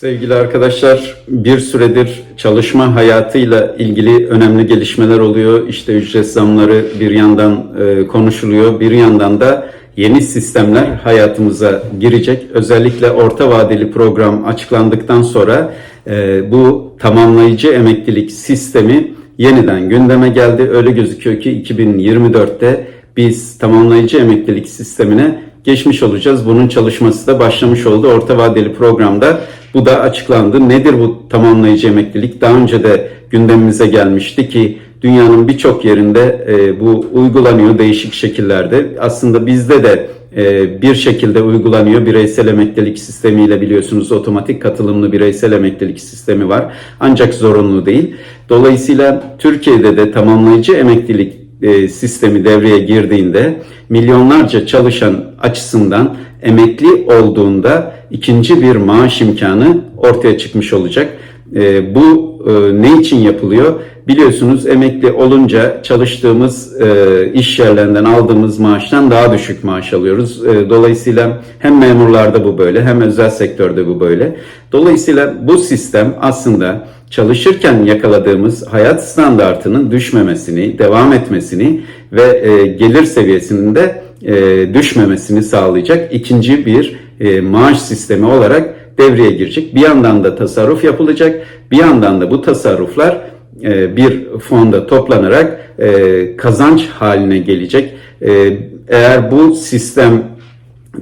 Sevgili arkadaşlar, bir süredir çalışma hayatıyla ilgili önemli gelişmeler oluyor. İşte ücret zamları bir yandan e, konuşuluyor, bir yandan da yeni sistemler hayatımıza girecek. Özellikle orta vadeli program açıklandıktan sonra e, bu tamamlayıcı emeklilik sistemi yeniden gündeme geldi. Öyle gözüküyor ki 2024'te biz tamamlayıcı emeklilik sistemine geçmiş olacağız. Bunun çalışması da başlamış oldu. Orta vadeli programda bu da açıklandı. Nedir bu tamamlayıcı emeklilik? Daha önce de gündemimize gelmişti ki dünyanın birçok yerinde e, bu uygulanıyor değişik şekillerde. Aslında bizde de e, bir şekilde uygulanıyor. Bireysel emeklilik sistemiyle biliyorsunuz otomatik katılımlı bireysel emeklilik sistemi var. Ancak zorunlu değil. Dolayısıyla Türkiye'de de tamamlayıcı emeklilik e, sistemi devreye girdiğinde milyonlarca çalışan açısından emekli olduğunda ikinci bir maaş imkanı ortaya çıkmış olacak. E, bu e, ne için yapılıyor? Biliyorsunuz emekli olunca çalıştığımız e, iş yerlerinden aldığımız maaştan daha düşük maaş alıyoruz. E, dolayısıyla hem memurlarda bu böyle hem özel sektörde bu böyle. Dolayısıyla bu sistem aslında çalışırken yakaladığımız hayat standartının düşmemesini, devam etmesini ve e, gelir seviyesinin de e, düşmemesini sağlayacak ikinci bir e, maaş sistemi olarak devreye girecek. Bir yandan da tasarruf yapılacak, bir yandan da bu tasarruflar e, bir fonda toplanarak e, kazanç haline gelecek. E, eğer bu sistem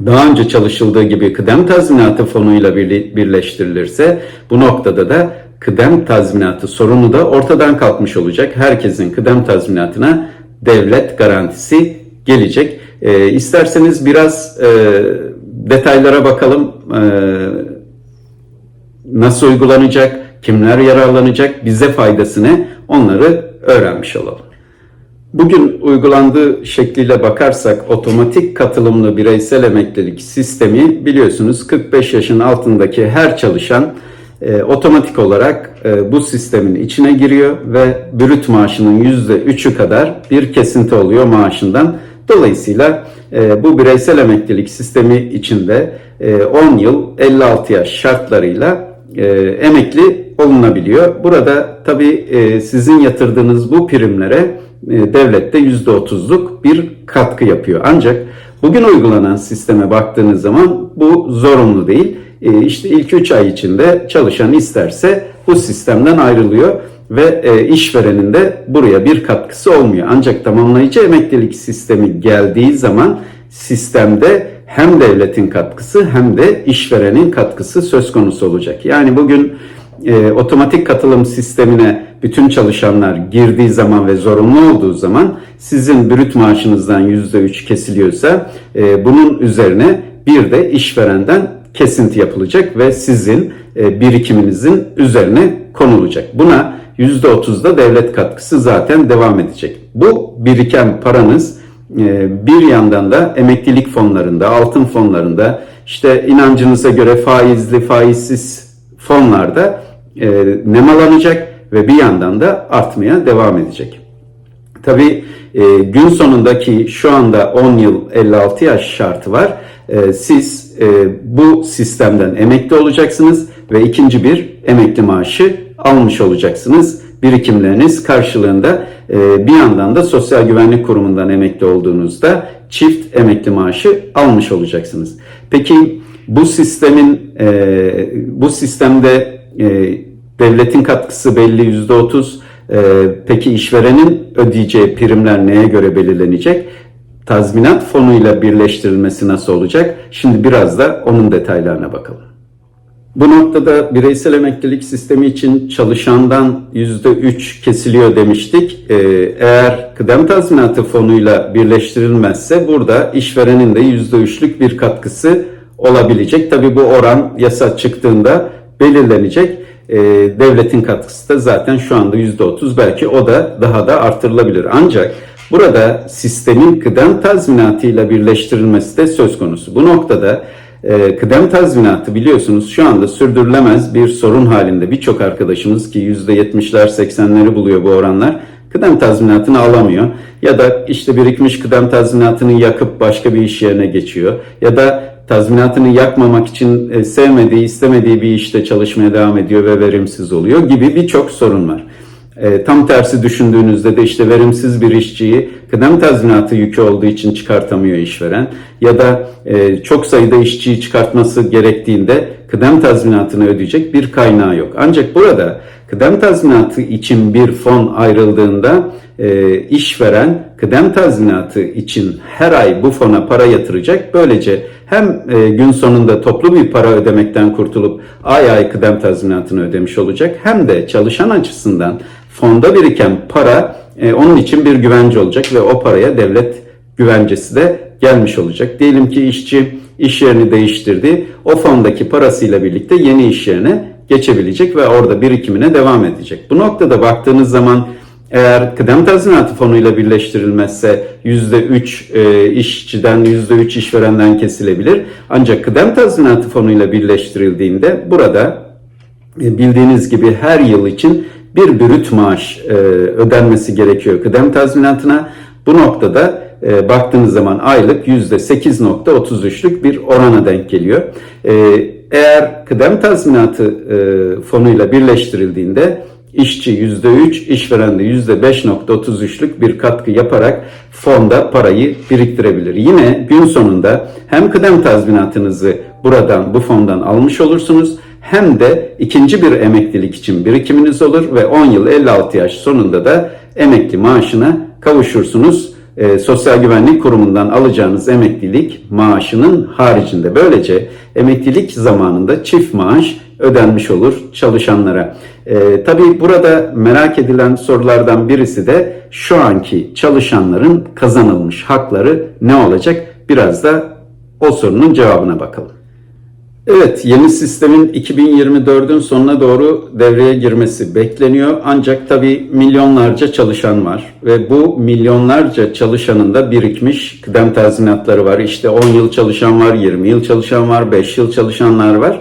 daha önce çalışıldığı gibi kıdem tazminatı fonuyla birleştirilirse bu noktada da kıdem tazminatı sorunu da ortadan kalkmış olacak. Herkesin kıdem tazminatına devlet garantisi gelecek. E, isterseniz biraz e, detaylara bakalım. E, nasıl uygulanacak, kimler yararlanacak, bize faydası ne onları öğrenmiş olalım. Bugün uygulandığı şekliyle bakarsak otomatik katılımlı bireysel emeklilik sistemi biliyorsunuz 45 yaşın altındaki her çalışan e, otomatik olarak e, bu sistemin içine giriyor ve brüt maaşının %3'ü kadar bir kesinti oluyor maaşından. Dolayısıyla e, bu bireysel emeklilik sistemi içinde e, 10 yıl 56 yaş şartlarıyla e, emekli olunabiliyor. Burada tabii e, sizin yatırdığınız bu primlere e, devlet de %30'luk bir katkı yapıyor. Ancak bugün uygulanan sisteme baktığınız zaman bu zorunlu değil. E, işte ilk 3 ay içinde çalışan isterse bu sistemden ayrılıyor ve e, işverenin de buraya bir katkısı olmuyor. Ancak tamamlayıcı emeklilik sistemi geldiği zaman sistemde hem devletin katkısı hem de işverenin katkısı söz konusu olacak. Yani bugün e, otomatik katılım sistemine bütün çalışanlar girdiği zaman ve zorunlu olduğu zaman sizin brüt maaşınızdan %3 kesiliyorsa e, bunun üzerine bir de işverenden kesinti yapılacak ve sizin e, birikiminizin üzerine konulacak. Buna %30 da devlet katkısı zaten devam edecek. Bu biriken paranız bir yandan da emeklilik fonlarında, altın fonlarında, işte inancınıza göre faizli, faizsiz fonlarda e, nemalanacak ve bir yandan da artmaya devam edecek. Tabii e, gün sonundaki şu anda 10 yıl 56 yaş şartı var. E, siz bu sistemden emekli olacaksınız ve ikinci bir emekli maaşı almış olacaksınız. Birikimleriniz karşılığında e, bir yandan da Sosyal Güvenlik Kurumu'ndan emekli olduğunuzda çift emekli maaşı almış olacaksınız. Peki bu sistemin e, bu sistemde e, devletin katkısı belli yüzde otuz. Peki işverenin ödeyeceği primler neye göre belirlenecek? Tazminat fonuyla birleştirilmesi nasıl olacak? Şimdi biraz da onun detaylarına bakalım. Bu noktada bireysel emeklilik sistemi için çalışandan %3 kesiliyor demiştik. Ee, eğer kıdem tazminatı fonuyla birleştirilmezse burada işverenin de %3'lük bir katkısı olabilecek. Tabi bu oran yasa çıktığında belirlenecek. Ee, devletin katkısı da zaten şu anda %30 belki o da daha da artırılabilir. Ancak burada sistemin kıdem tazminatıyla birleştirilmesi de söz konusu. Bu noktada e, kıdem tazminatı biliyorsunuz şu anda sürdürülemez bir sorun halinde. Birçok arkadaşımız ki %70'ler 80'leri buluyor bu oranlar kıdem tazminatını alamıyor. Ya da işte birikmiş kıdem tazminatını yakıp başka bir iş yerine geçiyor. Ya da tazminatını yakmamak için e, sevmediği, istemediği bir işte çalışmaya devam ediyor ve verimsiz oluyor gibi birçok sorun var. E, tam tersi düşündüğünüzde de işte verimsiz bir işçiyi kıdem tazminatı yükü olduğu için çıkartamıyor işveren ya da e, çok sayıda işçiyi çıkartması gerektiğinde kıdem tazminatını ödeyecek bir kaynağı yok. Ancak burada kıdem tazminatı için bir fon ayrıldığında e, işveren kıdem tazminatı için her ay bu fona para yatıracak. Böylece hem e, gün sonunda toplu bir para ödemekten kurtulup ay ay kıdem tazminatını ödemiş olacak hem de çalışan açısından fonda biriken para e, onun için bir güvence olacak ve o paraya devlet güvencesi de gelmiş olacak. Diyelim ki işçi iş yerini değiştirdi. O fondaki parasıyla birlikte yeni iş yerine geçebilecek ve orada birikimine devam edecek. Bu noktada baktığınız zaman eğer kıdem tazminatı fonuyla birleştirilmezse %3 e, işçiden %3 işverenden kesilebilir. Ancak kıdem tazminatı fonuyla birleştirildiğinde burada e, bildiğiniz gibi her yıl için bir bürüt maaş e, ödenmesi gerekiyor kıdem tazminatına. Bu noktada e, baktığınız zaman aylık %8.33'lük bir orana denk geliyor. E, eğer kıdem tazminatı e, fonuyla birleştirildiğinde işçi %3, işveren de %5.33'lük bir katkı yaparak fonda parayı biriktirebilir. Yine gün sonunda hem kıdem tazminatınızı buradan bu fondan almış olursunuz hem de ikinci bir emeklilik için birikiminiz olur ve 10 yıl 56 yaş sonunda da emekli maaşına kavuşursunuz. E, Sosyal Güvenlik Kurumu'ndan alacağınız emeklilik maaşının haricinde. Böylece emeklilik zamanında çift maaş ödenmiş olur çalışanlara. E, tabii burada merak edilen sorulardan birisi de şu anki çalışanların kazanılmış hakları ne olacak? Biraz da o sorunun cevabına bakalım. Evet, yeni sistemin 2024'ün sonuna doğru devreye girmesi bekleniyor. Ancak tabii milyonlarca çalışan var ve bu milyonlarca çalışanın da birikmiş kıdem tazminatları var. İşte 10 yıl çalışan var, 20 yıl çalışan var, 5 yıl çalışanlar var.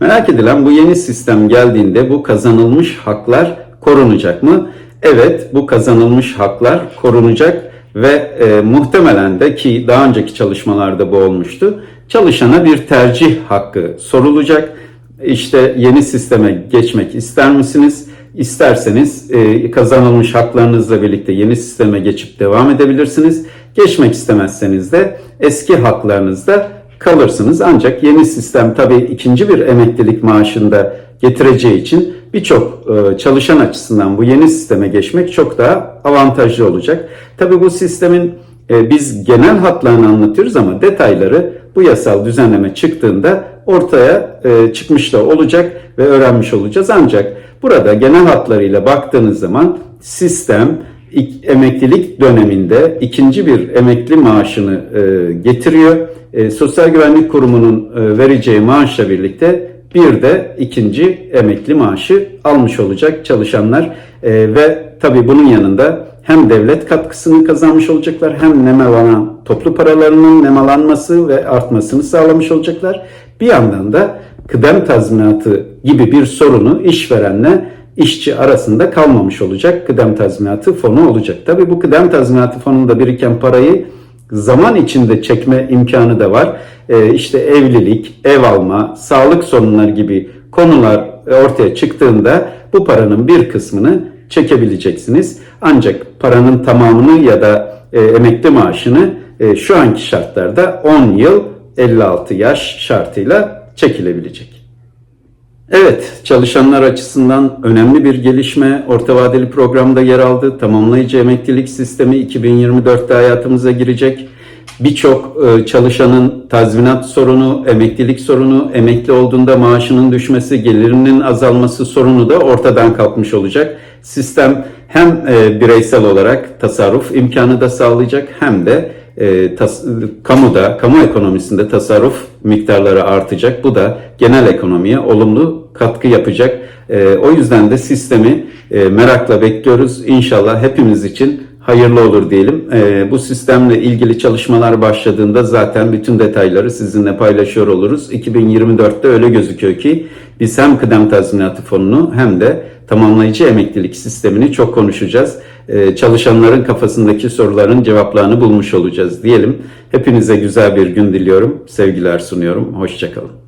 Merak edilen bu yeni sistem geldiğinde bu kazanılmış haklar korunacak mı? Evet, bu kazanılmış haklar korunacak ve e, muhtemelen de ki daha önceki çalışmalarda bu olmuştu çalışana bir tercih hakkı sorulacak. İşte yeni sisteme geçmek ister misiniz? İsterseniz e, kazanılmış haklarınızla birlikte yeni sisteme geçip devam edebilirsiniz. Geçmek istemezseniz de eski haklarınızda kalırsınız. Ancak yeni sistem tabii ikinci bir emeklilik maaşında getireceği için birçok e, çalışan açısından bu yeni sisteme geçmek çok daha avantajlı olacak. Tabii bu sistemin e, biz genel hatlarını anlatıyoruz ama detayları bu yasal düzenleme çıktığında ortaya e, çıkmış da olacak ve öğrenmiş olacağız. Ancak burada genel hatlarıyla baktığınız zaman sistem emeklilik döneminde ikinci bir emekli maaşını e, getiriyor. E, Sosyal Güvenlik Kurumu'nun e, vereceği maaşla birlikte bir de ikinci emekli maaşı almış olacak çalışanlar e, ve tabii bunun yanında hem devlet katkısını kazanmış olacaklar hem nemalanan toplu paralarının nemalanması ve artmasını sağlamış olacaklar. Bir yandan da kıdem tazminatı gibi bir sorunu işverenle işçi arasında kalmamış olacak. Kıdem tazminatı fonu olacak. Tabii bu kıdem tazminatı fonunda biriken parayı zaman içinde çekme imkanı da var. Ee, işte evlilik, ev alma, sağlık sorunları gibi konular ortaya çıktığında bu paranın bir kısmını çekebileceksiniz. Ancak paranın tamamını ya da e, emekli maaşını e, şu anki şartlarda 10 yıl 56 yaş şartıyla çekilebilecek. Evet, çalışanlar açısından önemli bir gelişme orta vadeli programda yer aldı. Tamamlayıcı emeklilik sistemi 2024'te hayatımıza girecek. Birçok e, çalışanın tazminat sorunu, emeklilik sorunu, emekli olduğunda maaşının düşmesi, gelirinin azalması sorunu da ortadan kalkmış olacak. Sistem hem e, bireysel olarak tasarruf imkanı da sağlayacak hem de e, tas, kamuda, kamu ekonomisinde tasarruf miktarları artacak. Bu da genel ekonomiye olumlu katkı yapacak. E, o yüzden de sistemi e, merakla bekliyoruz. İnşallah hepimiz için hayırlı olur diyelim. Ee, bu sistemle ilgili çalışmalar başladığında zaten bütün detayları sizinle paylaşıyor oluruz. 2024'te öyle gözüküyor ki biz hem kıdem tazminatı fonunu hem de tamamlayıcı emeklilik sistemini çok konuşacağız. Ee, çalışanların kafasındaki soruların cevaplarını bulmuş olacağız diyelim. Hepinize güzel bir gün diliyorum. Sevgiler sunuyorum. Hoşçakalın.